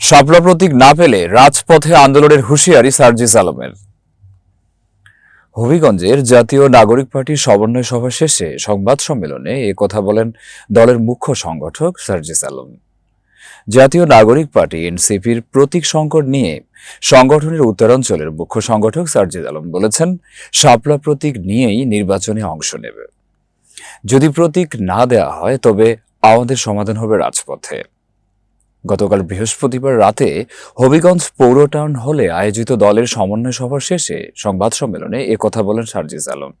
শাপলা প্রতীক না পেলে রাজপথে আন্দোলনের হুঁশিয়ারি সার্জিস আলমের। হবিগঞ্জের জাতীয় নাগরিক পার্টির সমন্বয় সভা শেষে সংবাদ সম্মেলনে এ কথা বলেন দলের মুখ্য সংগঠক সার্জিস আলম। জাতীয় নাগরিক পার্টি এনসিপির প্রতীক সংকট নিয়ে সংগঠনের উত্তরাঞ্চলের মুখ্য সংগঠক সার্জিস আলম বলেছেন, শাপলা প্রতীক নিয়েই নির্বাচনে অংশ নেবে। যদি প্রতীক না দেওয়া হয়, তবে আমাদের সমাধান হবে রাজপথে। গতকাল বৃহস্পতিবার রাতে হবিগঞ্জ পৌর টাউন হলে আয়োজিত দলের সমন্বয় সভা শেষে সংবাদ সম্মেলনে কথা বলেন সার্জিস আলম।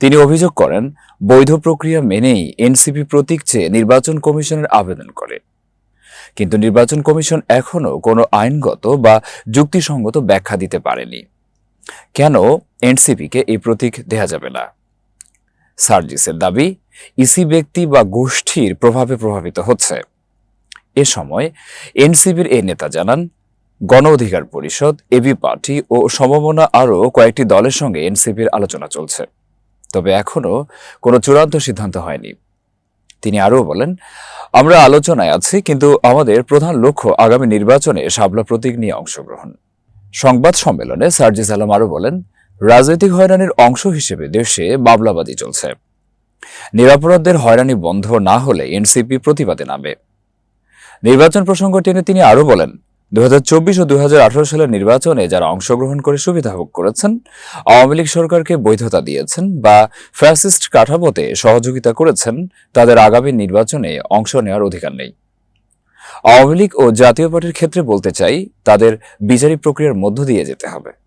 তিনি অভিযোগ করেন, বৈধ প্রক্রিয়া মেনেই এনসিপি প্রতীক চেয়ে নির্বাচন কমিশনের আবেদন করে। কিন্তু নির্বাচন কমিশন এখনও কোনো আইনগত বা যুক্তিসঙ্গত ব্যাখ্যা দিতে পারেনি। কেন এনসিপিকে এই প্রতীক দেয়া যাবে না? সার্জিসের দাবি, ইসি ব্যক্তি বা গোষ্ঠীর প্রভাবে প্রভাবিত হচ্ছে। এ সময় এনসিবির এই নেতা জানান, গণ অধিকার পরিষদ, এবি পার্টি ও সমমনা আরও কয়েকটি দলের সঙ্গে এনসিপির আলোচনা চলছে। তবে এখনও কোনো চূড়ান্ত সিদ্ধান্ত হয়নি। তিনি আরও বলেন, আমরা আলোচনায় আছি, কিন্তু আমাদের প্রধান লক্ষ্য আগামী নির্বাচনে শাবলা প্রতীক নিয়ে অংশগ্রহণ। সংবাদ সম্মেলনে সার্জিস আলম আরও বলেন, রাজনৈতিক হয়রানির অংশ হিসেবে দেশে মামলাবাদী চলছে। নিরাপরাধদের হয়রানি বন্ধ না হলে এনসিপি প্রতিবাদে নামে। নির্বাচন প্রসঙ্গ টেনে তিনি আরও বলেন দুই হাজার চব্বিশ ও দু হাজার আঠারো সালের নির্বাচনে যারা অংশগ্রহণ করে সুবিধা ভোগ করেছেন, আওয়ামী লীগ সরকারকে বৈধতা দিয়েছেন বা ফ্যাসিস্ট কাঠামোতে সহযোগিতা করেছেন, তাদের আগামী নির্বাচনে অংশ নেওয়ার অধিকার নেই। আওয়ামী লীগ ও জাতীয় পার্টির ক্ষেত্রে বলতে চাই, তাদের বিচারিক প্রক্রিয়ার মধ্য দিয়ে যেতে হবে।